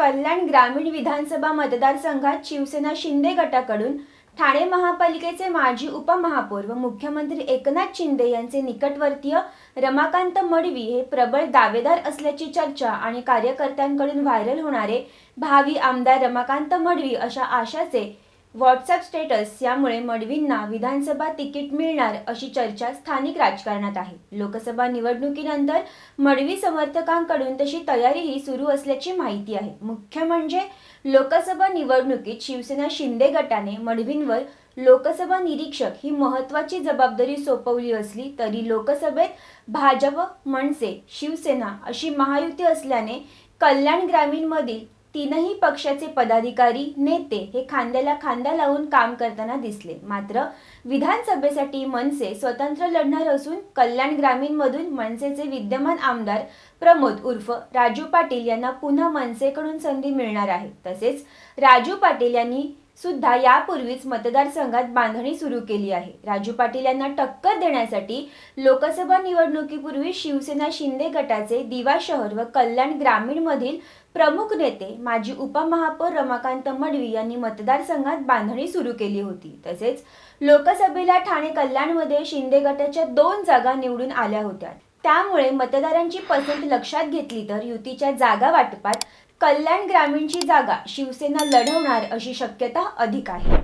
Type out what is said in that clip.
कल्याण ग्रामीण विधानसभा मतदारसंघात शिवसेना शिंदे गटाकडून ठाणे महापालिकेचे माजी उपमहापौर व मुख्यमंत्री एकनाथ शिंदे यांचे निकटवर्तीय रमाकांत मडवी हे प्रबळ दावेदार असल्याची चर्चा आणि कार्यकर्त्यांकडून व्हायरल होणारे भावी आमदार रमाकांत मडवी अशा आशाचे व्हॉट्सअप स्टेटस यामुळे मडवींना विधानसभा तिकीट मिळणार अशी चर्चा स्थानिक राजकारणात आहे. लोकसभा निवडणुकीनंतर मडवी समर्थकांकडून तशी तयारीही सुरू असल्याची माहिती आहे. मुख्य म्हणजे लोकसभा निवडणुकीत शिवसेना शिंदे गटाने मडवींवर लोकसभा निरीक्षक ही महत्त्वाची जबाबदारी सोपवली असली तरी लोकसभेत भाजप मनसे शिवसेना अशी महायुती असल्याने कल्याण ग्रामीणमधील तीनही पक्षाचे पदाधिकारी नेते हे खांद्याला खांदा लावून काम करताना दिसले. मात्र विधानसभेसाठी मनसे स्वतंत्र लढणार असून कल्याण ग्रामीणमधून मनसेचे विद्यमान आमदार प्रमोद उर्फ राजू पाटील यांना पुन्हा मनसेकडून संधी मिळणार आहे. तसेच राजू पाटील यांनी सुद्धा यापूर्वीच मतदारसंघात बांधणी सुरू केली आहे. राजू पाटील यांना टक्कर देण्यासाठी लोकसभा निवडणुकीपूर्वी शिवसेना शिंदे गटाचे दिवा शहर व कल्याण ग्रामीणमधील प्रमुख नेते माजी उपमहापौर रमाकांत मडवी यांनी मतदारसंघात बांधणी सुरू केली होती. तसेच लोकसभेला ठाणे कल्याणमध्ये शिंदे गटाच्या दोन जागा निवडून आल्या होत्या. त्यामुळे मतदारांची पसंत लक्षात घेतली तर युतीच्या जागा वाटपात कल्याण ग्रामीणची जागा शिवसेना लढवणार अशी शक्यता अधिक आहे.